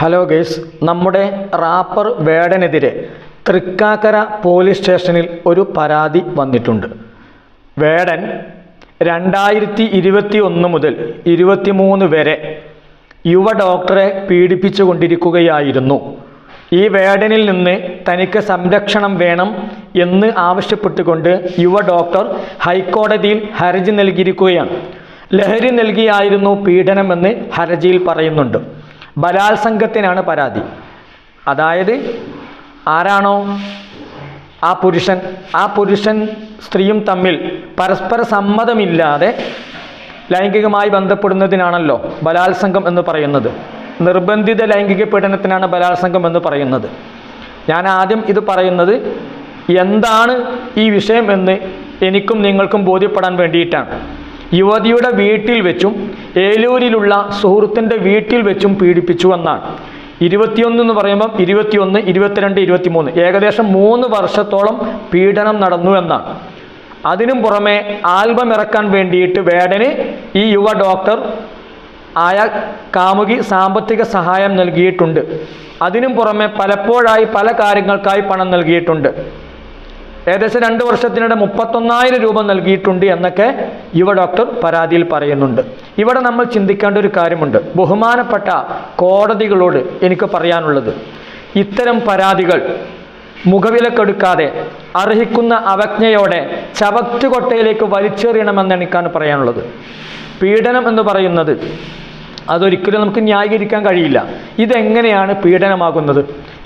Hello guys നമ്മുടെ rapper വേടനെതിരെ Thrikkakara police സ്റ്റേഷനിൽ ഒരു പരാതി വന്നിട്ടുണ്ട്. വേടൻ രണ്ടായിരത്തി ഇരുപത്തി ഒന്ന് മുതൽ ഇരുപത്തിമൂന്ന് വരെ യുവ ഡോക്ടറെ പീഡിപ്പിച്ചു കൊണ്ടിരിക്കുകയായിരുന്നു ഈ വേടനിൽ നിന്ന് തനിക്ക് സംരക്ഷണം വേണം എന്ന് ആവശ്യപ്പെട്ടുകൊണ്ട് യുവ ഡോക്ടർ ഹൈക്കോടതിയിൽ ഹർജി നൽകിയിരിക്കുകയാണ്. ലഹരി നൽകിയായിരുന്നു പീഡനമെന്ന് ഹർജിയിൽ പറയുന്നുണ്ട്. ബലാത്സംഗത്തിനാണ് പരാതി. അതായത് ആരാണോ ആ പുരുഷൻ ആ പുരുഷൻ സ്ത്രീയും തമ്മിൽ പരസ്പര സമ്മതമില്ലാതെ ലൈംഗികമായി ബന്ധപ്പെടുന്നതിനാണല്ലോ ബലാത്സംഗം എന്ന് പറയുന്നത്. നിർബന്ധിത ലൈംഗിക പീഡനത്തിനാണ് ബലാത്സംഗം എന്ന് പറയുന്നത്. ഞാൻ ആദ്യം ഇത് പറയുന്നത് എന്താണ് ഈ വിഷയം എന്ന് എനിക്കും നിങ്ങൾക്കും ബോധ്യപ്പെടാൻ വേണ്ടിയിട്ടാണ്. യുവതിയുടെ വീട്ടിൽ വെച്ചും ഏലൂരിലുള്ള സുഹൃത്തിന്റെ വീട്ടിൽ വെച്ചും പീഡിപ്പിച്ചു എന്നാണ്. ഇരുപത്തിയൊന്ന് എന്ന് പറയുമ്പം ഇരുപത്തിയൊന്ന് ഇരുപത്തിരണ്ട് ഇരുപത്തിമൂന്ന്. ഏകദേശം മൂന്ന് വർഷത്തോളം പീഡനം നടന്നു എന്നാണ്. അതിനും പുറമെ ആൽബം ഇറക്കാൻ വേണ്ടിയിട്ട് വേടന് ഈ യുവ ഡോക്ടർ ആയ കാമുകി സാമ്പത്തിക സഹായം നൽകിയിട്ടുണ്ട്. അതിനും പുറമെ പലപ്പോഴായി പല കാര്യങ്ങൾക്കായി പണം നൽകിയിട്ടുണ്ട്. ഏകദേശം രണ്ട് വർഷത്തിനിടെ മുപ്പത്തൊന്നായിരം രൂപ നൽകിയിട്ടുണ്ട് എന്നൊക്കെ യുവ ഡോക്ടർ പരാതിയിൽ പറയുന്നുണ്ട്. ഇവിടെ നമ്മൾ ചിന്തിക്കേണ്ട ഒരു കാര്യമുണ്ട്. ബഹുമാനപ്പെട്ട കോടതികളോട് എനിക്ക് പറയാനുള്ളത്. ഇത്തരം പരാതികൾ മുഖവിലക്കെടുക്കാതെ അർഹിക്കുന്ന അവജ്ഞയോടെ ചവറ്റുകൊട്ടയിലേക്ക് വലിച്ചെറിയണമെന്ന് എനിക്കാണ് പറയാനുള്ളത്. പീഡനം എന്ന് പറയുന്നത് അതൊരിക്കലും നമുക്ക് ന്യായീകരിക്കാൻ കഴിയില്ല. ഇതെങ്ങനെയാണ് പീഡനമാകുന്നത്?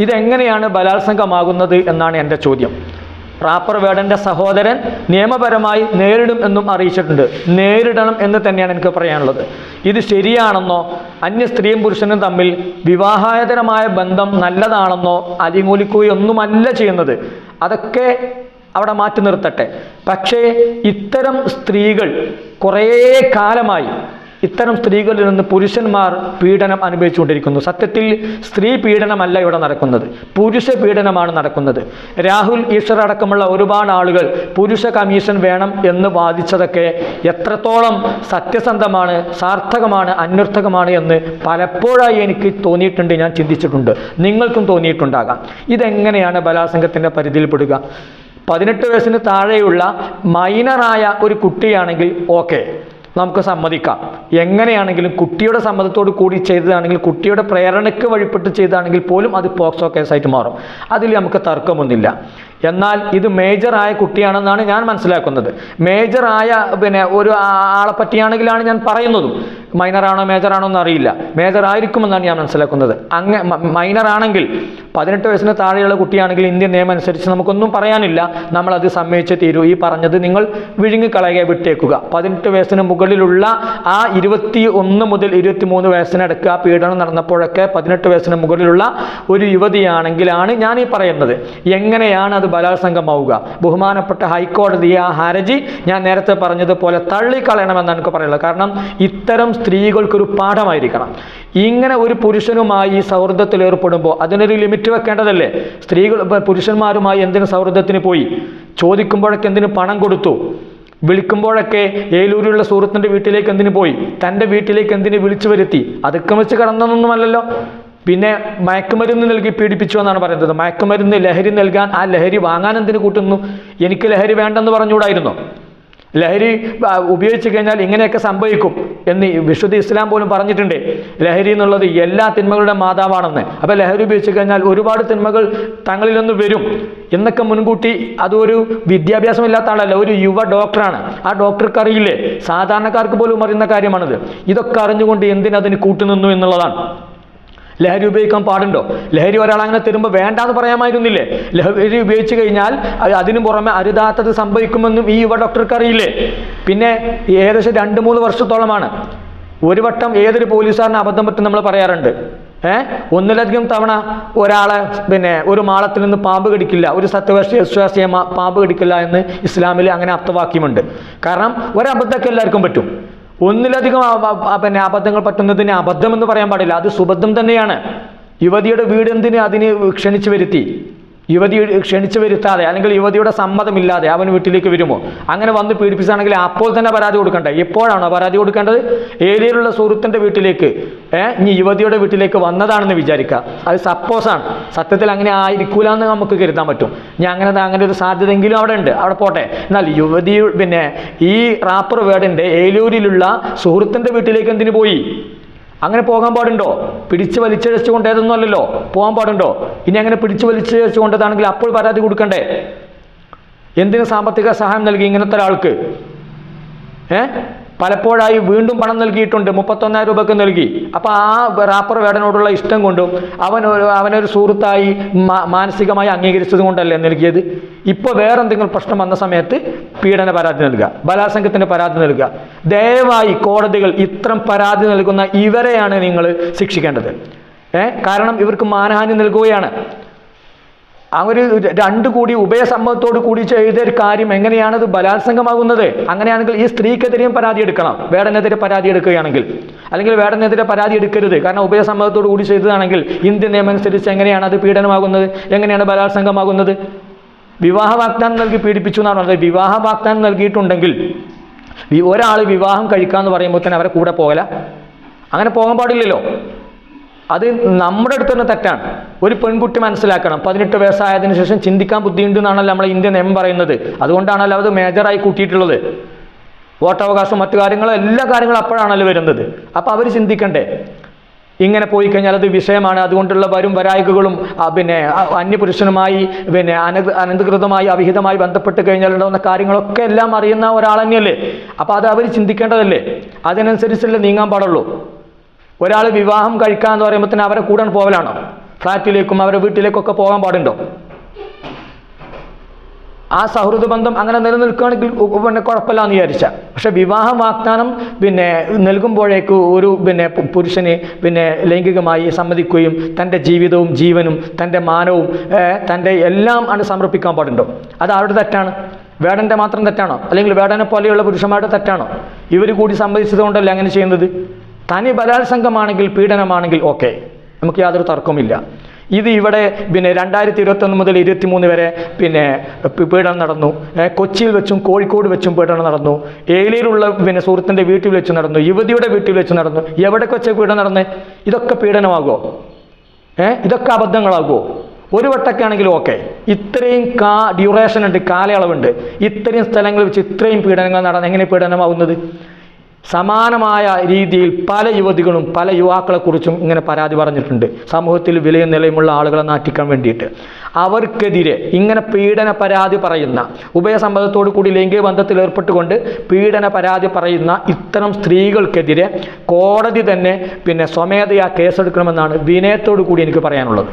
ഇതെങ്ങനെയാണ് ബലാത്സംഗമാകുന്നത് എന്നാണ് എന്റെ ചോദ്യം. റാപ്പർ വേടന്റെ സഹോദരൻ നിയമപരമായി നേരിടും എന്നും അറിയിച്ചിട്ടുണ്ട്. നേരിടണം എന്ന് തന്നെയാണ് എനിക്ക് പറയാനുള്ളത്. ഇത് ശരിയാണെന്നോ അന്യ സ്ത്രീയും പുരുഷനും തമ്മിൽ വിവാഹായതരമായ ബന്ധം നല്ലതാണെന്നോ അലിമൂലിക്കുകയൊന്നുമല്ല ചെയ്യുന്നത്. അതൊക്കെ അവിടെ മാറ്റി നിർത്തട്ടെ. പക്ഷേ ഇത്തരം സ്ത്രീകൾ കുറേ കാലമായി ഇത്തരം സ്ത്രീകളിൽ നിന്ന് പുരുഷന്മാർ പീഡനം അനുഭവിച്ചുകൊണ്ടിരിക്കുന്നു. സത്യത്തിൽ സ്ത്രീ പീഡനമല്ല ഇവിടെ നടക്കുന്നത്. പുരുഷ പീഡനമാണ് നടക്കുന്നത്. രാഹുൽ ഈശ്വർ അടക്കമുള്ള ഒരുപാട് ആളുകൾ പുരുഷ കമ്മീഷൻ വേണം എന്ന് വാദിച്ചതൊക്കെ എത്രത്തോളം സത്യസന്ധമാണ് സാർത്ഥകമാണ് അന്വർത്ഥകമാണ് എന്ന് പലപ്പോഴായി എനിക്ക് തോന്നിയിട്ടുണ്ട് ഞാൻ ചിന്തിച്ചിട്ടുണ്ട്. നിങ്ങൾക്കും തോന്നിയിട്ടുണ്ടാകാം. ഇതെങ്ങനെയാണ് ബലാസംഗത്തിന്റെ പരിധിയിൽപ്പെടുക? പതിനെട്ട് വയസ്സിന് താഴെയുള്ള മൈനറായ ഒരു കുട്ടിയാണെങ്കിൽ ഓക്കെ. നമുക്ക് സമ്മതിക്കാം. എങ്ങനെയാണെങ്കിലും കുട്ടിയുടെ സമ്മതത്തോട് കൂടി ചെയ്തതാണെങ്കിൽ കുട്ടിയുടെ പ്രേരണയ്ക്ക് വഴിപ്പെട്ട് ചെയ്തതാണെങ്കിൽ പോലും അത് പോക്സോ കേസായിട്ട് മാറും. അതിൽ നമുക്ക് തർക്കമൊന്നുമില്ല. എന്നാൽ ഇത് മേജറായ കുട്ടിയാണെന്നാണ് ഞാൻ മനസ്സിലാക്കുന്നത്. മേജറായ പിന്നെ ഒരു ആളെ പറ്റിയാണെങ്കിലാണ് ഞാൻ പറയുന്നതും. മൈനറാണോ മേജറാണോ എന്നറിയില്ല. മേജർ ആയിരിക്കുമെന്നാണ് ഞാൻ മനസ്സിലാക്കുന്നത്. അങ്ങ മൈനർ ആണെങ്കിൽ പതിനെട്ട് വയസ്സിന് താഴെയുള്ള കുട്ടിയാണെങ്കിൽ ഇന്ത്യൻ നിയമം അനുസരിച്ച് നമുക്കൊന്നും പറയാനില്ല. നമ്മൾ നമ്മളത് സമ്മതിച്ച് തീരൂ. ഈ പറഞ്ഞത് നിങ്ങൾ വിഴുങ്ങിക്കളയുക വിട്ടേക്കുക. പതിനെട്ട് വയസ്സിന് മുകളിലുള്ള ആ ഇരുപത്തി ഒന്ന് മുതൽ ഇരുപത്തി മൂന്ന് വയസ്സിനടക്ക് ആ പീഡനം നടന്നപ്പോഴൊക്കെ പതിനെട്ട് വയസ്സിന് മുകളിലുള്ള ഒരു യുവതിയാണെങ്കിലാണ് ഞാൻ ഈ പറയുന്നത്. എങ്ങനെയാണ് അത് ബലാത്സംഗമാവുക? ബഹുമാനപ്പെട്ട ഹൈക്കോടതി ആ ഹർജി ഞാൻ നേരത്തെ പറഞ്ഞതുപോലെ തള്ളിക്കളയണമെന്നാണ് എനിക്ക് പറയുള്ളത് കാരണം ഇത്തരം സ്ത്രീകൾക്കൊരു പാഠമായിരിക്കണം. ഇങ്ങനെ ഒരു പുരുഷനുമായി സൗഹൃദത്തിൽ ഏർപ്പെടുമ്പോൾ അതിനൊരു ലിമിറ്റ് വെക്കേണ്ടതല്ലേ സ്ത്രീകൾ പുരുഷന്മാരുമായി എന്തിനു സൗഹൃദത്തിന് പോയി? ചോദിക്കുമ്പോഴൊക്കെ എന്തിനു പണം കൊടുത്തു? വിളിക്കുമ്പോഴൊക്കെ ഏലൂരിലുള്ള സുഹൃത്തിന്റെ വീട്ടിലേക്ക് എന്തിനു പോയി? തന്റെ വീട്ടിലേക്ക് എന്തിനു വിളിച്ചു വരുത്തി? അതൊക്കെ വെച്ച് കടന്നതൊന്നുമല്ലല്ലോ. പിന്നെ മയക്കുമരുന്ന് നൽകി പീഡിപ്പിച്ചു എന്നാണ് പറയുന്നത്. മയക്കുമരുന്ന് ലഹരി നൽകാൻ ആ ലഹരി വാങ്ങാൻ എന്തിനു കൂട്ടുന്നു? എനിക്ക് ലഹരി വേണ്ടെന്ന് പറഞ്ഞുകൂടായിരുന്നോ? ലഹരി ഉപയോഗിച്ച് കഴിഞ്ഞാൽ ഇങ്ങനെയൊക്കെ സംഭവിക്കും എന്ന് വിശുദ്ധ ഇസ്ലാം പോലും പറഞ്ഞിട്ടുണ്ട്. ലഹരി എന്നുള്ളത് എല്ലാ തിന്മകളുടെ മാതാവാണെന്ന്. അപ്പോൾ ലഹരി ഉപയോഗിച്ച് കഴിഞ്ഞാൽ ഒരുപാട് തിന്മകൾ തങ്ങളിൽ നിന്ന് വരും എന്നൊക്കെ മുൻകൂട്ടി അതൊരു വിദ്യാഭ്യാസമില്ലാത്ത ആളല്ല ഒരു യുവ ഡോക്ടറാണ്. ആ ഡോക്ടർക്ക് അറിയില്ലേ സാധാരണക്കാർക്ക് പോലും അറിയുന്ന കാര്യമാണിത്. ഇതൊക്കെ അറിഞ്ഞുകൊണ്ട് എന്തിനതിന് കൂട്ടുനിന്നു എന്നുള്ളതാണ്. ലഹരി ഉപയോഗിക്കാൻ പാടുണ്ടോ? ലഹരി ഒരാൾ അങ്ങനെ തരുമ്പോൾ വേണ്ടാന്ന് പറയാമായിരുന്നില്ലേ? ലഹരി ഉപയോഗിച്ച് കഴിഞ്ഞാൽ അതിനു പുറമെ അരുതാത്തത് സംഭവിക്കുമെന്നും ഈ യുവ ഡോക്ടർക്ക് അറിയില്ലേ? പിന്നെ ഏകദേശം രണ്ട് മൂന്ന് വർഷത്തോളമാണ്. ഒരു വട്ടം ഏതൊരു പോലീസുകാരനെ അബദ്ധം പറ്റും നമ്മൾ പറയാറുണ്ട്. ഏ? ഒന്നിലധികം തവണ ഒരാളെ പിന്നെ ഒരു മാളത്തിൽ നിന്ന് പാമ്പ് കടിക്കില്ല ഒരു സത്യവിശ്വാസ വിശ്വാസിയെ പാമ്പ് കടിക്കില്ല എന്ന് ഇസ്ലാമിൽ അങ്ങനെ അർത്ഥവാക്യമുണ്ട്. കാരണം ഒരബദ്ധമൊക്കെ എല്ലാവർക്കും പറ്റും. ഒന്നിലധികം പിന്നെ അബദ്ധങ്ങൾ പറ്റുന്നതിന് അബദ്ധം എന്ന് പറയാൻ പാടില്ല. അത് സുബദ്ധം തന്നെയാണ്. യുവതിയുടെ വീട് എന്തിന് അതിന് ക്ഷണിച്ചു വരുത്തി? യുവതി ക്ഷണിച്ചു വരുത്താതെ അല്ലെങ്കിൽ യുവതിയുടെ സമ്മതമില്ലാതെ അവൻ വീട്ടിലേക്ക് വരുമോ? അങ്ങനെ വന്ന് പീഡിപ്പിച്ചാണെങ്കിൽ അപ്പോൾ തന്നെ പരാതി കൊടുക്കണ്ടേ? എപ്പോഴാണോ പരാതി കൊടുക്കേണ്ടത്? ഏരിയയിലുള്ള സുഹൃത്തിന്റെ വീട്ടിലേക്ക് ഏഹ് ഇനി യുവതിയുടെ വീട്ടിലേക്ക് വന്നതാണെന്ന് വിചാരിക്കുക. അത് സപ്പോസാണ് സത്യത്തിൽ അങ്ങനെ ആയിരിക്കൂല എന്ന് നമുക്ക് കരുതാൻ പറ്റും. ഞാൻ അങ്ങനെ അങ്ങനെ ഒരു സാധ്യതയെങ്കിലും അവിടെ ഉണ്ട്. അവിടെ പോട്ടെ. എന്നാൽ യുവതി പിന്നെ ഈ റാപ്പർ വേർഡിന്റെ ഏലൂരിലുള്ള സുഹൃത്തിന്റെ വീട്ടിലേക്ക് എന്തിനു പോയി? അങ്ങനെ പോകാൻ പാടുണ്ടോ? പിടിച്ച് വലിച്ചഴച്ചു കൊണ്ടേതൊന്നും അല്ലല്ലോ പോകാൻ പാടുണ്ടോ? ഇനി അങ്ങനെ പിടിച്ച് വലിച്ചഴച്ചു കൊണ്ടതാണെങ്കിൽ അപ്പോൾ പരാതി കൊടുക്കണ്ടേ? എന്തിന് സാമ്പത്തിക സഹായം നൽകി ഇങ്ങനത്തെ ഒരാൾക്ക്? ഏ? പലപ്പോഴായി വീണ്ടും പണം നൽകിയിട്ടുണ്ട് മുപ്പത്തൊന്നായിരം രൂപക്ക് നൽകി. അപ്പോൾ ആ റാപ്പർ വേടനോടുള്ള ഇഷ്ടം കൊണ്ടും അവൻ അവനൊരു സുഹൃത്തായി മാനസികമായി അംഗീകരിച്ചത് കൊണ്ടല്ലേ നൽകിയത്? ഇപ്പോൾ വേറെ എന്തെങ്കിലും പ്രശ്നം വന്ന സമയത്ത് പീഡന പരാതി നൽകുക ബലാത്സംഗത്തിന് പരാതി നൽകുക. ദയവായി കോടതികൾ ഇത്തരം പരാതി നൽകുന്ന ഇവരെയാണ് നിങ്ങൾ ശിക്ഷിക്കേണ്ടത്. ഏഹ് കാരണം ഇവർക്ക് മാനഹാനി നൽകുകയാണ്. അവർ രണ്ടു കൂടി ഉഭയസമ്മതത്തോട് കൂടി ചെയ്ത ഒരു കാര്യം എങ്ങനെയാണത് ബലാത്സംഗമാകുന്നത്? അങ്ങനെയാണെങ്കിൽ ഈ സ്ത്രീക്കെതിരെയും പരാതി എടുക്കണം. വേടനെതിരെ പരാതി എടുക്കുകയാണെങ്കിൽ. അല്ലെങ്കിൽ വേടനെതിരെ പരാതി എടുക്കരുത്. കാരണം ഉഭയസമ്മതത്തോട് കൂടി ചെയ്തതാണെങ്കിൽ ഇന്ത്യൻ നിയമം അനുസരിച്ച് എങ്ങനെയാണ് അത് പീഡനമാകുന്നത്? എങ്ങനെയാണ് ബലാത്സംഗമാകുന്നത്? വിവാഹ വാഗ്ദാനം നൽകി പീഡിപ്പിച്ചു എന്നാണ് പറഞ്ഞത്. വിവാഹ വാഗ്ദാനം നൽകിയിട്ടുണ്ടെങ്കിൽ ഒരാൾ വിവാഹം കഴിക്കാന്ന് പറയുമ്പോൾ തന്നെ അവരെ കൂടെ പോകല. അങ്ങനെ പോകാൻ പാടില്ലല്ലോ. അത് നമ്മുടെ അടുത്ത് തന്നെ തെറ്റാണ്. ഒരു പെൺകുട്ടി മനസ്സിലാക്കണം. പതിനെട്ട് വയസ്സായതിന് ശേഷം ചിന്തിക്കാൻ ബുദ്ധിയുണ്ട് എന്നാണല്ലോ നമ്മളെ ഇന്ത്യൻ നിയമം പറയുന്നത്. അതുകൊണ്ടാണല്ലോ അത് മേജറായി കൂട്ടിയിട്ടുള്ളത്. വോട്ടവകാശം മറ്റു കാര്യങ്ങളും എല്ലാ കാര്യങ്ങളും അപ്പോഴാണല്ലോ വരുന്നത്. അപ്പോൾ അവർ ചിന്തിക്കണ്ടേ? ഇങ്ങനെ പോയി കഴിഞ്ഞാൽ അത് വിഷയമാണ്. അതുകൊണ്ടുള്ള വരും വരായികകളും പിന്നെ അന്യപുരുഷനുമായി പിന്നെ അനധ അനധികൃതമായി അവിഹിതമായി ബന്ധപ്പെട്ട് കഴിഞ്ഞാൽ ഉണ്ടാകുന്ന കാര്യങ്ങളൊക്കെ എല്ലാം അറിയുന്ന ഒരാൾ തന്നെയല്ലേ അപ്പോൾ അത് അവർ ചിന്തിക്കേണ്ടതല്ലേ? അതിനനുസരിച്ചല്ലേ നീങ്ങാൻ പാടുള്ളൂ. ഒരാൾ വിവാഹം കഴിക്കാന്ന് പറയുമ്പോൾ തന്നെ അവരെ കൂടെ പോകലാണോ ഫ്ലാറ്റിലേക്കും അവരുടെ വീട്ടിലേക്കൊക്കെ പോകാൻ പാടുണ്ടോ? ആ സൗഹൃദ ബന്ധം അങ്ങനെ നിലനിൽക്കുകയാണെങ്കിൽ പിന്നെ കുഴപ്പമില്ല എന്ന് വിചാരിച്ച. പക്ഷെ വിവാഹ വാഗ്ദാനം പിന്നെ നൽകുമ്പോഴേക്ക് ഒരു പിന്നെ പുരുഷനെ പിന്നെ ലൈംഗികമായി സമ്മതിക്കുകയും തന്റെ ജീവിതവും ജീവനും തന്റെ മാനവും തന്റെ എല്ലാം ആണ് സമർപ്പിക്കാൻ പാടുണ്ടോ? അത് ആരുടെ തെറ്റാണ്? വേടന്റെ മാത്രം തെറ്റാണോ? അല്ലെങ്കിൽ വേടനെ പോലെയുള്ള പുരുഷന്മാരുടെ തെറ്റാണോ? ഇവർ കൂടി സമ്മതിച്ചത് കൊണ്ടല്ലേ അങ്ങനെ ചെയ്യുന്നത്? തനി ബലാത്സംഗമാണെങ്കിൽ പീഡനമാണെങ്കിൽ ഓക്കെ. നമുക്ക് യാതൊരു തർക്കവുമില്ല. ഇത് ഇവിടെ പിന്നെ രണ്ടായിരത്തി ഇരുപത്തൊന്ന് മുതൽ ഇരുപത്തി മൂന്ന് വരെ പിന്നെ പീഡനം നടന്നു. കൊച്ചിയിൽ വെച്ചും കോഴിക്കോട് വെച്ചും പീഡനം നടന്നു. ഏലിയിലുള്ള പിന്നെ സുഹൃത്തിന്റെ വീട്ടിൽ വെച്ച് നടന്നു. യുവതിയുടെ വീട്ടിൽ വെച്ച് നടന്നു. എവിടെയൊക്കെ വെച്ച് പീഡനം നടന്നേ? ഇതൊക്കെ പീഡനമാകുമോ ഏ ഇതൊക്കെ അബദ്ധങ്ങളാകുമോ ഒരു വട്ടൊക്കെ ആണെങ്കിലും ഓക്കെ. ഇത്രയും കാ ഡ്യൂറേഷൻ ഉണ്ട് കാലയളവുണ്ട്. ഇത്രയും സ്ഥലങ്ങളിൽ വെച്ച് ഇത്രയും പീഡനങ്ങൾ നടന്ന് എങ്ങനെ പീഡനമാവുന്നത് സമാനമായ രീതിയിൽ പല യുവതികളും പല യുവാക്കളെക്കുറിച്ചും ഇങ്ങനെ പരാതി പറഞ്ഞിട്ടുണ്ട്. സമൂഹത്തിൽ വിലയും നിലയുമുള്ള ആളുകളെ നാട്ടിക്കാൻ വേണ്ടിയിട്ട്. അവർക്കെതിരെ ഇങ്ങനെ പീഡന പരാതി പറയുന്ന ഉഭയസമ്മതത്തോടു കൂടി ലൈംഗിക ബന്ധത്തിൽ ഏർപ്പെട്ടുകൊണ്ട് പീഡന പരാതി പറയുന്ന ഇത്തരം സ്ത്രീകൾക്കെതിരെ കോടതി തന്നെ പിന്നെ സ്വമേധയാ കേസെടുക്കണമെന്നാണ് വിനയത്തോടു കൂടി എനിക്ക് പറയാനുള്ളത്.